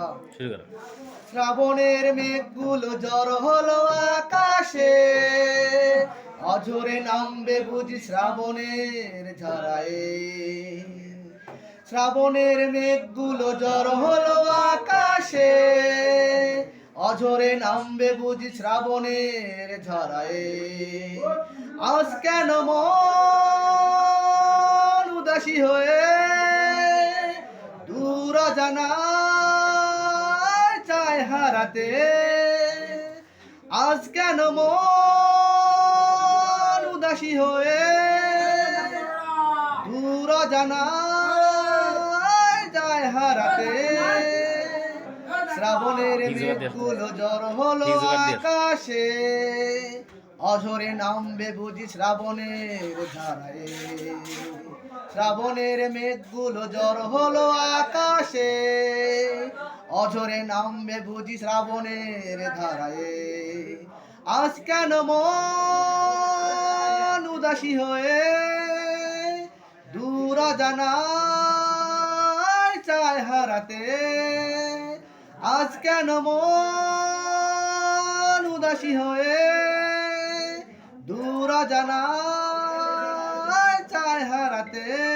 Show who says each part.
Speaker 1: হ্যাঁ।
Speaker 2: শুরু করো
Speaker 1: শ্রাবণের মেঘগুলো জ্বর হলো আকাশে। অঝরে নামবে বুঝি শ্রাবণের ঝরায়ে। শ্রাবণের মেঘগুলো জ্বর হলো আকাশে। অঝরে নামবে বুঝি শ্রাবণের ঝরায়ে। আজ কেন মন উদাসী হয়ে? দূর জানা হারাতে আজ কেন মন উদাসী হয়ে দূর জানা যায় হারাতে শ্রাবণের। মেঘগুলো জ্বর হলো। আকাশে অঝরে নামবে বুঝি শ্রাবণের ধারায় শ্রাবণের মেঘগুলো জ্বর হলো আকাশে অঝরে নামবে বুঝি শ্রাবণের ধারায়। আজ কেন মন উদাসী হয়ে দূর জানায় চায় হারাতে? আজ কেন মন উদাসী হয়ে দূর জানায় চায় হারাতে?